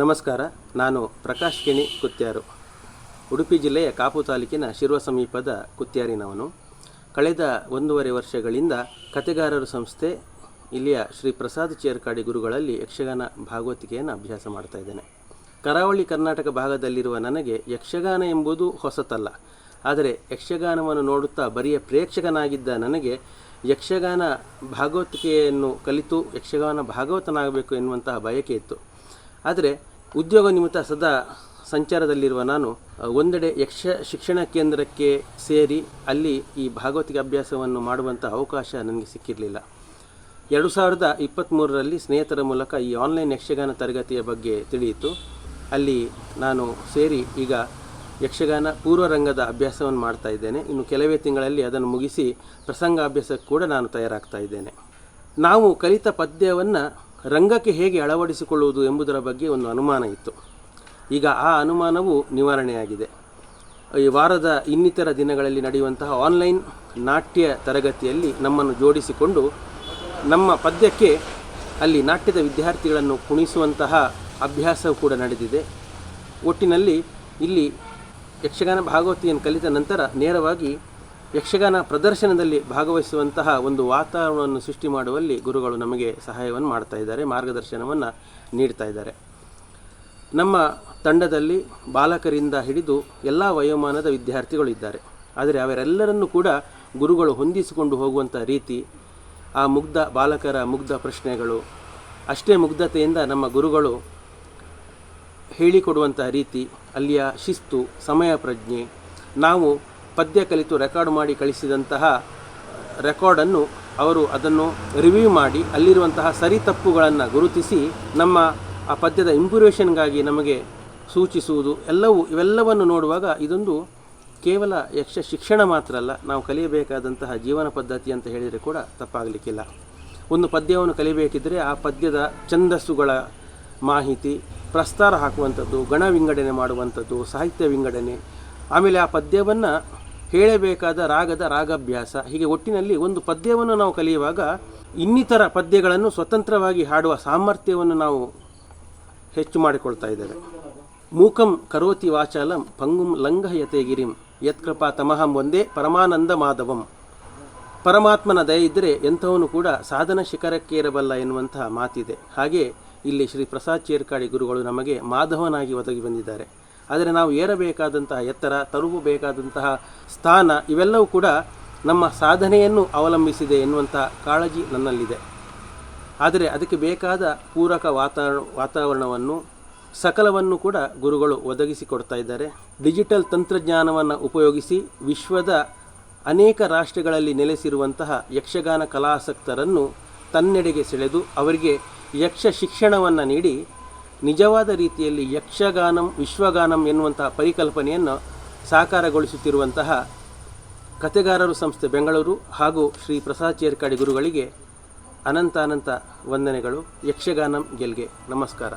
ನಮಸ್ಕಾರ, ನಾನು ಪ್ರಕಾಶ್ ಕೆಣಿ ಕುತ್ಯಾರು. ಉಡುಪಿ ಜಿಲ್ಲೆಯ ಕಾಪು ತಾಲೂಕಿನ ಶಿರುವ ಸಮೀಪದ ಕುತ್ಯಾರಿನವನು. ಕಳೆದ ಒಂದೂವರೆ ವರ್ಷಗಳಿಂದ ಕತೆಗಾರರು ಸಂಸ್ಥೆ, ಇಲ್ಲಿಯ ಶ್ರೀ ಪ್ರಸಾದ್ ಚೇರ್ಕಾಡಿ ಗುರುಗಳಲ್ಲಿ ಯಕ್ಷಗಾನ ಭಾಗವತಿಕೆಯನ್ನು ಅಭ್ಯಾಸ ಮಾಡ್ತಾ ಇದ್ದೇನೆ. ಕರಾವಳಿ ಕರ್ನಾಟಕ ಭಾಗದಲ್ಲಿರುವ ನನಗೆ ಯಕ್ಷಗಾನ ಎಂಬುದು ಹೊಸತಲ್ಲ. ಆದರೆ ಯಕ್ಷಗಾನವನ್ನು ನೋಡುತ್ತಾ ಬರಿಯ ಪ್ರೇಕ್ಷಕನಾಗಿದ್ದ ನನಗೆ ಯಕ್ಷಗಾನ ಭಾಗವತಿಕೆಯನ್ನು ಕಲಿತು ಯಕ್ಷಗಾನ ಭಾಗವತನಾಗಬೇಕು ಎನ್ನುವಂತಹ ಬಯಕೆ ಇತ್ತು. ಆದರೆ ಉದ್ಯೋಗ ನಿಮಿತ್ತ ಸದಾ ಸಂಚಾರದಲ್ಲಿರುವ ನಾನು ಒಂದೆಡೆ ಯಕ್ಷ ಶಿಕ್ಷಣ ಕೇಂದ್ರಕ್ಕೆ ಸೇರಿ ಅಲ್ಲಿ ಈ ಭಾಗವತಿಕ ಅಭ್ಯಾಸವನ್ನು ಮಾಡುವಂಥ ಅವಕಾಶ ನನಗೆ ಸಿಕ್ಕಿರಲಿಲ್ಲ. ಎರಡು ಸಾವಿರದ ಇಪ್ಪತ್ತ್ಮೂರರಲ್ಲಿ ಸ್ನೇಹಿತರ ಮೂಲಕ ಈ ಆನ್ಲೈನ್ ಯಕ್ಷಗಾನ ತರಗತಿಯ ಬಗ್ಗೆ ತಿಳಿಯಿತು. ಅಲ್ಲಿ ನಾನು ಸೇರಿ ಈಗ ಯಕ್ಷಗಾನ ಪೂರ್ವರಂಗದ ಅಭ್ಯಾಸವನ್ನು ಮಾಡ್ತಾ ಇದ್ದೇನೆ. ಇನ್ನು ಕೆಲವೇ ತಿಂಗಳಲ್ಲಿ ಅದನ್ನು ಮುಗಿಸಿ ಪ್ರಸಂಗ ಅಭ್ಯಾಸಕ್ಕೆ ಕೂಡ ನಾನು ತಯಾರಾಗ್ತಾ ಇದ್ದೇನೆ. ನಾವು ಕಲಿತ ಪದ್ಯವನ್ನು ರಂಗಕ್ಕೆ ಹೇಗೆ ಅಳವಡಿಸಿಕೊಳ್ಳುವುದು ಎಂಬುದರ ಬಗ್ಗೆ ಒಂದು ಅನುಮಾನ ಇತ್ತು. ಈಗ ಆ ಅನುಮಾನವು ನಿವಾರಣೆಯಾಗಿದೆ. ಈ ವಾರದ ಇನ್ನಿತರ ದಿನಗಳಲ್ಲಿ ನಡೆಯುವಂತಹ ಆನ್ಲೈನ್ ನಾಟ್ಯ ತರಗತಿಯಲ್ಲಿ ನಮ್ಮನ್ನು ಜೋಡಿಸಿಕೊಂಡು ನಮ್ಮ ಪದ್ಯಕ್ಕೆ ಅಲ್ಲಿ ನಾಟ್ಯದ ವಿದ್ಯಾರ್ಥಿಗಳನ್ನು ಕುಣಿಸುವಂತಹ ಅಭ್ಯಾಸವು ಕೂಡ ನಡೆದಿದೆ. ಒಟ್ಟಿನಲ್ಲಿ ಇಲ್ಲಿ ಯಕ್ಷಗಾನ ಭಾಗವತಿಯನ್ನು ಕಲಿತ ನಂತರ ನೇರವಾಗಿ ಯಕ್ಷಗಾನ ಪ್ರದರ್ಶನದಲ್ಲಿ ಭಾಗವಹಿಸುವಂತಹ ಒಂದು ವಾತಾವರಣವನ್ನು ಸೃಷ್ಟಿ ಮಾಡುವಲ್ಲಿ ಗುರುಗಳು ನಮಗೆ ಸಹಾಯವನ್ನು ಮಾಡ್ತಾ ಇದ್ದಾರೆ, ಮಾರ್ಗದರ್ಶನವನ್ನು ನೀಡ್ತಾ ಇದ್ದಾರೆ. ನಮ್ಮ ತಂಡದಲ್ಲಿ ಬಾಲಕರಿಂದ ಹಿಡಿದು ಎಲ್ಲ ವಯೋಮಾನದ ವಿದ್ಯಾರ್ಥಿಗಳು ಇದ್ದಾರೆ. ಆದರೆ ಅವರೆಲ್ಲರನ್ನೂ ಕೂಡ ಗುರುಗಳು ಹೊಂದಿಸಿಕೊಂಡು ಹೋಗುವಂಥ ರೀತಿ, ಆ ಮುಗ್ಧ ಬಾಲಕರ ಮುಗ್ಧ ಪ್ರಶ್ನೆಗಳು, ಅಷ್ಟೇ ಮುಗ್ಧತೆಯಿಂದ ನಮ್ಮ ಗುರುಗಳು ಹೇಳಿಕೊಡುವಂಥ ರೀತಿ, ಅಲ್ಲಿಯ ಶಿಸ್ತು, ಸಮಯ ಪ್ರಜ್ಞೆ, ನಾವು ಪದ್ಯ ಕಲಿತು ರೆಕಾರ್ಡ್ ಮಾಡಿ ಕಳಿಸಿದಂತಹ ರೆಕಾರ್ಡನ್ನು ಅವರು ಅದನ್ನು ರಿವ್ಯೂ ಮಾಡಿ ಅಲ್ಲಿರುವಂತಹ ಸರಿ ತಪ್ಪುಗಳನ್ನು ಗುರುತಿಸಿ ನಮ್ಮ ಆ ಪದ್ಯದ ಇಂಪ್ರೂವೇಷನ್ಗಾಗಿ ನಮಗೆ ಸೂಚಿಸುವುದು ಎಲ್ಲವೂ ಇವೆಲ್ಲವನ್ನು ನೋಡುವಾಗ ಇದೊಂದು ಕೇವಲ ಯಕ್ಷ ಶಿಕ್ಷಣ ಮಾತ್ರ ಅಲ್ಲ, ನಾವು ಕಲಿಯಬೇಕಾದಂತಹ ಜೀವನ ಪದ್ಧತಿ ಅಂತ ಹೇಳಿದರೆ ಕೂಡ ತಪ್ಪಾಗಲಿಕ್ಕಿಲ್ಲ. ಒಂದು ಪದ್ಯವನ್ನು ಕಲಿಬೇಕಿದ್ದರೆ ಆ ಪದ್ಯದ ಛಂದಸ್ಸುಗಳ ಮಾಹಿತಿ, ಪ್ರಸ್ತಾರ ಹಾಕುವಂಥದ್ದು, ಗಣ ವಿಂಗಡಣೆ ಮಾಡುವಂಥದ್ದು, ಸಾಹಿತ್ಯ ವಿಂಗಡಣೆ, ಆಮೇಲೆ ಆ ಪದ್ಯವನ್ನು ಹೇಳಬೇಕಾದ ರಾಗದ ರಾಗಾಭ್ಯಾಸ. ಹೀಗೆ ಒಟ್ಟಿನಲ್ಲಿ ಒಂದು ಪದ್ಯವನ್ನು ನಾವು ಕಲಿಯುವಾಗ ಇನ್ನಿತರ ಪದ್ಯಗಳನ್ನು ಸ್ವತಂತ್ರವಾಗಿ ಹಾಡುವ ಸಾಮರ್ಥ್ಯವನ್ನು ನಾವು ಹೆಚ್ಚು ಮಾಡಿಕೊಳ್ತಾ ಇದ್ದೇವೆ. ಮೂಕಂ ಕರೋತಿ ವಾಚಾಲಂ ಪಂಗುಂ ಲಂಘಯತೆ ಗಿರಿಂ ಯತ್ಕೃಪಾ ತಮಹಂ ಒಂದೇ ಪರಮಾನಂದ ಮಾಧವಂ. ಪರಮಾತ್ಮನ ದಯ ಇದ್ದರೆ ಎಂಥವನು ಕೂಡ ಸಾಧನ ಶಿಖರಕ್ಕೇರಬಲ್ಲ ಎನ್ನುವಂತಹ ಮಾತಿದೆ. ಹಾಗೆ ಇಲ್ಲಿ ಶ್ರೀ ಪ್ರಸಾದ್ ಚೇರ್ಕಾಡಿ ಗುರುಗಳು ನಮಗೆ ಮಾಧವನಾಗಿ ಒದಗಿ ಬಂದಿದ್ದಾರೆ. ಆದರೆ ನಾವು ಏರಬೇಕಾದಂತಹ ಎತ್ತರ ತಲುಪಬೇಕಾದಂತಹ ಸ್ಥಾನ ಇವೆಲ್ಲವೂ ಕೂಡ ನಮ್ಮ ಸಾಧನೆಯನ್ನು ಅವಲಂಬಿಸಿದೆ ಎನ್ನುವಂತಹ ಕಾಳಜಿ ನನ್ನಲ್ಲಿದೆ. ಆದರೆ ಅದಕ್ಕೆ ಬೇಕಾದ ಪೂರಕ ವಾತಾವರಣ, ವಾತಾವರಣವನ್ನು, ಸಕಲವನ್ನು ಕೂಡ ಗುರುಗಳು ಒದಗಿಸಿಕೊಡ್ತಾ ಇದ್ದಾರೆ. ಡಿಜಿಟಲ್ ತಂತ್ರಜ್ಞಾನವನ್ನು ಉಪಯೋಗಿಸಿ ವಿಶ್ವದ ಅನೇಕ ರಾಷ್ಟ್ರಗಳಲ್ಲಿ ನೆಲೆಸಿರುವಂತಹ ಯಕ್ಷಗಾನ ಕಲಾಸಕ್ತರನ್ನು ತನ್ನೆಡೆಗೆ ಸೆಳೆದು ಅವರಿಗೆ ಯಕ್ಷ ಶಿಕ್ಷಣವನ್ನು ನೀಡಿ ನಿಜವಾದ ರೀತಿಯಲ್ಲಿ ಯಕ್ಷಗಾನಂ, ವಿಶ್ವಗಾನಂ ಎನ್ನುವಂತಹ ಪರಿಕಲ್ಪನೆಯನ್ನು ಸಾಕಾರಗೊಳಿಸುತ್ತಿರುವಂತಹ ಕತೆಗಾರರು ಸಂಸ್ಥೆ ಬೆಂಗಳೂರು ಹಾಗೂ ಶ್ರೀ ಪ್ರಸಾದ್ ಚೇರ್ಕಾಡಿ ಗುರುಗಳಿಗೆ ಅನಂತ ಅನಂತ ವಂದನೆಗಳು. ಯಕ್ಷಗಾನಂ ಗೆಲ್ಗೆ. ನಮಸ್ಕಾರ.